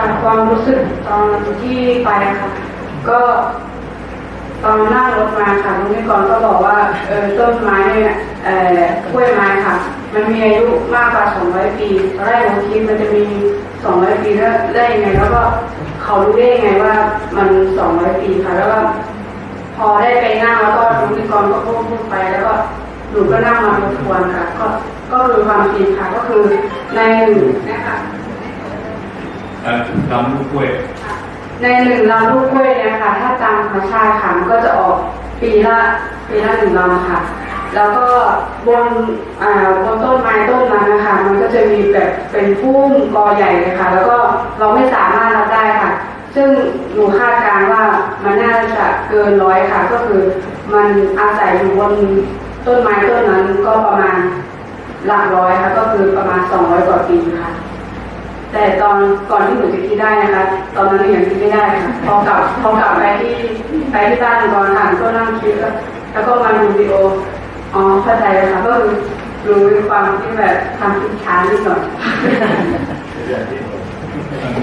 ค่ะความรู้สึกตอนที่ไปค่ะ ก็ตอนนั่งรถมาค่ะลุงนิกรก็บอกว่าเออต้นไม้เนี่ยเอ่อกล้วยไม้ค่ะ มันมีอายุมากกว่า 200 ปีตอนแรกผมคิดมันจะมี 200 ปีแล้วได้ยังไงแล้วก็เขารู้ได้ยังไงว่ามัน 200 ปีค่ะ แล้วก็พอได้ไปนั่งแล้วก็ลุงนิกรก็พูดพูดไปแล้วก็หนูก็นั่งมาทบทวนค่ะ ก็ก็คือความจริงค่ะก็คือในหนึ่งนะคะ ลำลูกกล้วย ในหนึ่งลำลูกกล้วยเนี่ยค่ะ ถ้าตามธรรมชาติค่ะมันก็จะออกปีละปีละหนึ่งลำค่ะ แล้วก็บนอ่าบนต้นไม้ต้นนั้นนะคะ มันก็จะมีแบบเป็นพุ่มกอใหญ่เลยค่ะ แล้วก็เราไม่สามารถรับได้ค่ะ ซึ่งหนูคาดการว่ามันน่าจะเกินร้อยค่ะ ก็คือมันอาศัยอยู่บนต้นไม้ต้นนั้นก็ประมาณหลักร้อยค่ะ ก็คือประมาณสองร้อยกว่าปีค่ะ แต่ตอนก่อนที่หนูจะคิดได้นะคะ ตอนนั้นหนูยังคิดไม่ได้ค่ะพอกลับพอกลับไปที่ไปที่บ้านก่อนอ่านก็นั่งคิดแล้วแล้วก็มาดูวิดีโออ๋อเข้าใจแล้วค่ะก็รู้ความที่แบบทำคิดช้านิดหน่อย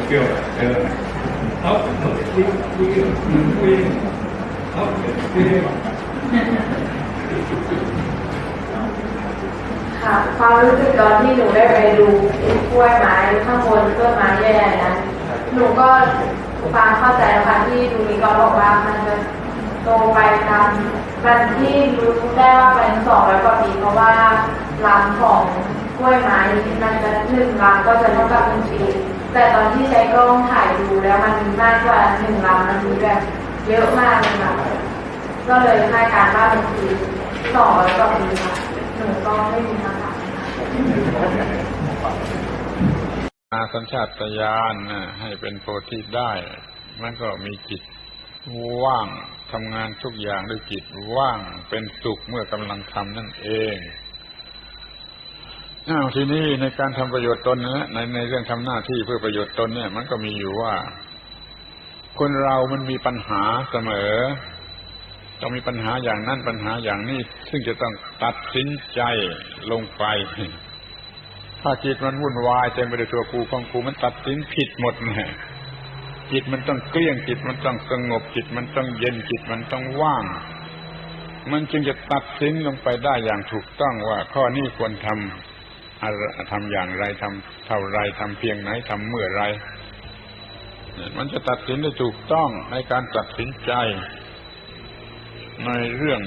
เกี่ยวเออเอาคุยคุยคุยเอาคุย ค่ะความรู้สึกตอนที่หนูได้ไปดูกล้วยไม้ข้างบนต้นไม้ใหญ่ๆนั้นหนูก็ฟังเข้าใจแล้วค่ะที่ดูมีก็บอกว่ามันจะโตไปตามวันที่รู้ได้ว่าเป็นสองร้อยกว่าปีเพราะว่าลำของกล้วยไม้มันจะหนึ่งลำก็จะเท่ากับหนึ่งปีแต่ตอนที่ใช้กล้องถ่ายดูแล้วมันมากกว่าหนึ่งลำมันมีแบบเยอะมากเลยค่ะก็เลยคาดการณ์ว่าเป็นปีสองร้อยกว่าปีค่ะ หนูก็ไม่มีคำถามอาสัญชาตญาณน่ะให้เป็นโพธิได้ มันก็มีจิตว่างทำงานทุกอย่างด้วยจิตว่างเป็นสุขเมื่อกำลังทำนั่นเองอาทีนี้ในการทำประโยชน์ตนนะในในเรื่องทำหน้าที่เพื่อประโยชน์ตนเนี่ย มันก็มีอยู่ว่า คนเรามันมีปัญหาเสมอ ต้องมีปัญหาอย่างนั้นปัญหาอย่างนี้ ซึ่งจะต้องตัดสินใจลงไป ถ้าจิตมันวุ่นวายเต็มไปด้วยตัวกูของกูมันตัดสินผิดหมดแน่จิตมันต้องเกลี้ยงจิตมันต้องสงบจิตมันต้องเย็นจิตมันต้องว่าง มันจึงจะตัดสินลงไปได้อย่างถูกต้องว่าข้อนี้ควรทำอะไรทำอย่างไรทำเท่าไรทำเพียงไหนทำเมื่อไร มันจะตัดสินได้ถูกต้องในการตัดสินใจ ในเรื่อง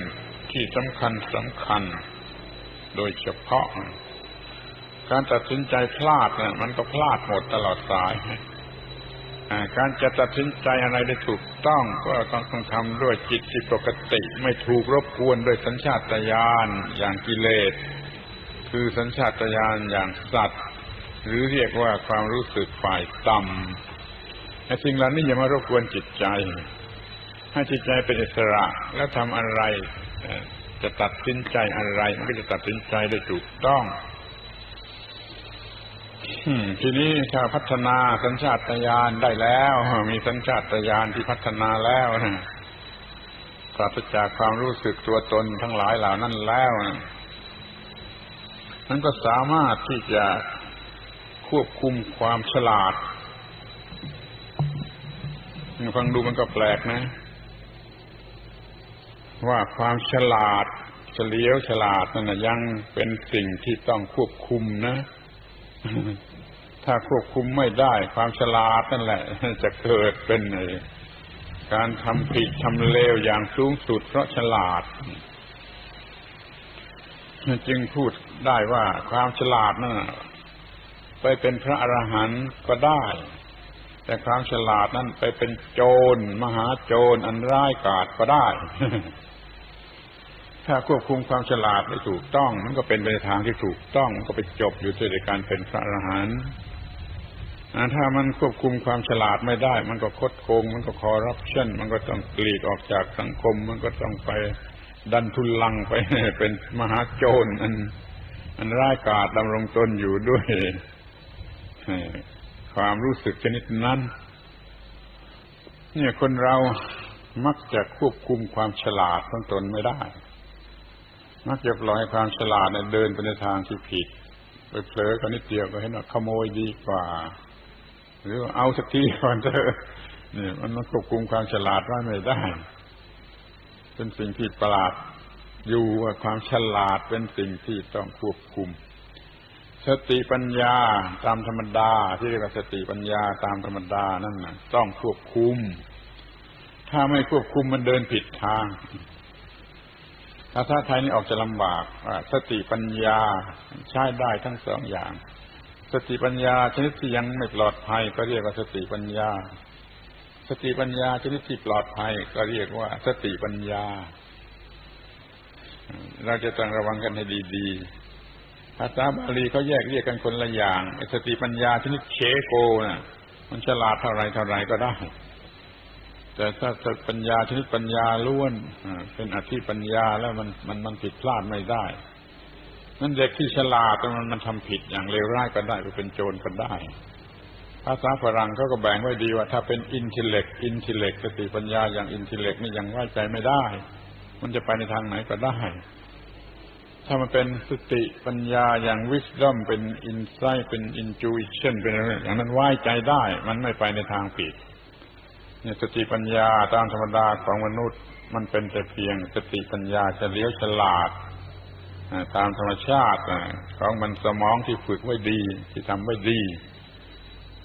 ที่สำคัญสำคัญ โดยเฉพาะ การตัดสินใจพลาดเนี่ยมันก็พลาดหมดตลอดสายการจะตัดสินใจอะไรได้ถูกต้องก็ต้องต้องทำด้วยจิตที่ปกติ ไม่ถูกรบกวนด้วยสัญชาตญาณอย่างกิเลส คือสัญชาตญาณอย่างสัตว์ หรือเรียกว่าความรู้สึกฝ่ายต่ำไอ้สิ่งเหล่านี้อย่ามารบกวนจิตใจ ให้จิตใจเป็นอิสระแล้วทำอะไร จะตัดสินใจอะไร มันก็จะตัดสินใจได้ถูกต้องทีนี้ถ้าพัฒนาสัญชาตญาณได้แล้ว มีสัญชาตญาณที่พัฒนาแล้วนะปราศจากความรู้สึกตัวตนทั้งหลายเหล่านั้นแล้วนะนั้นก็สามารถที่จะควบคุมความฉลาดฟังดูมันก็แปลกนะ ว่าความฉลาดเฉลียวฉลาดนั่นยังเป็นสิ่งที่ต้องควบคุมนะ ถ้าควบคุมไม่ได้ ความฉลาดนั่นแหละ จะเกิดเป็นการทำผิดทำเลวอย่างสูงสุดเพราะฉลาด จึงพูดได้ว่าความฉลาดนั่นไปเป็นพระอรหันต์ก็ได้ แต่ความฉลาดนั้นไปเป็นโจรมหาโจรอันร้ายกาจก็ได้ ถ้าควบคุมความฉลาดได้ถูกต้อง มันก็เป็นไปในทางที่ถูกต้อง มันก็ไปจบอยู่ที่การเป็นพระอรหันต์ถ้ามันควบคุมความฉลาดไม่ได้ มันก็คดโกง มันก็คอร์รัปชันมันก็ต้องกลีกออกจากสังคม มันก็ต้องไปดันทุนลังไปเป็นมหาโจรอันอันร้ายกาจดำรงตนอยู่ด้วย ความรู้สึกชนิดนั้น เนี่ยคนเรามักจะควบคุมความฉลาดของตนไม่ได้ มักจะปล่อยความฉลาดเนี่ยเดินไปในทางที่ผิด ไปเผลอกันนิดเดียวก็เห็นว่าขโมยดีกว่า หรือเอาสักทีก่อนเถอะเนี่ยมันมันควบคุมความฉลาดไว้ไม่ได้ เป็นสิ่งที่ประหลาดอยู่ว่าความฉลาดเป็นสิ่งที่ต้องควบคุม สติปัญญาตามธรรมดา ที่เรียกว่าสติปัญญาตามธรรมดานั่นนะต้องควบคุม ถ้าไม่ควบคุมมันเดินผิดทางภาษาไทยนี่ออกจะลำบากสติปัญญาใช้ได้ทั้งสองอย่าง สติปัญญาชนิดที่ยังไม่ปลอดภัย ก็เรียกว่าสติปัญญา สติปัญญาชนิดที่ปลอดภัย ก็เรียกว่า สติปัญญา เราจะต้องระวังกันให้ดี ๆ ภาษาบาลีเขาแยกเรียกกันคนละอย่างสติปัญญาชนิดเคโกนะมันฉลาดเท่าไรเท่าไรก็ได้ แต่ถ้าปัญญาชนิดปัญญาล้วนเป็นอธิปัญญาแล้วมันมันมันผิดพลาดไม่ได้นั่นเด็กที่ฉลาดแต่มันมันทำผิดอย่างเลวร้ายก็ได้ไปเป็นโจรก็ได้ ภาษาฝรั่งเขาก็แบ่งไว้ดีว่า ถ้าเป็นอินเทเล็กอินเทเล็กสติปัญญาอย่างอินเทเล็กนี่ยังไว้ใจไม่ได้ มันจะไปในทางไหนก็ได้ ถ้ามันเป็นสติปัญญาอย่าง wisdom เป็น insight เป็น intuition เป็นอะไรอย่างนั้นไว้ใจได้ มันไม่ไปในทางผิดเนี่ยสติปัญญาตามธรรมดาของมนุษย์ มันเป็นแต่เพียงสติปัญญาเฉลียวฉลาดตามธรรมชาติของมันสมองที่ฝึกไว้ดี ที่ทำไว้ดี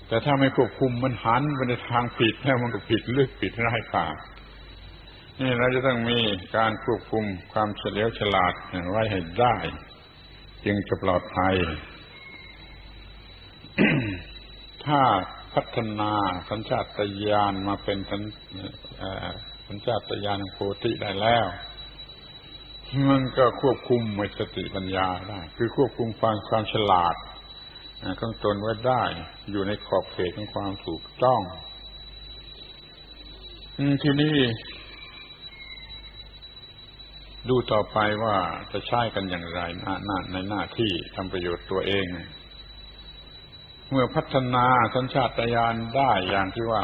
แต่ถ้าไม่ควบคุมมันหันไปในทางผิดแล้วมันก็ผิดลึกผิดร้ายกาจ นี่เราจะต้องมีการควบคุมความเฉลียวฉลาดไว้ให้ได้ จึงจะปลอดภัย ถ้าพัฒนาสัญชาตญาณมาเป็นสัญสัญชาตญาณโพธิได้แล้ว มันก็ควบคุมไว้สติปัญญาได้ คือควบคุมความความฉลาดอ่างตนไว้ได้อยู่ในขอบเขตของความถูกต้อง ทีนี้ ดูต่อไปว่าจะใช้กันอย่างไรหน้าหน้าในหน้าที่ทำประโยชน์ตัวเอง เมื่อพัฒนาสัญชาตญาณได้อย่างที่ว่า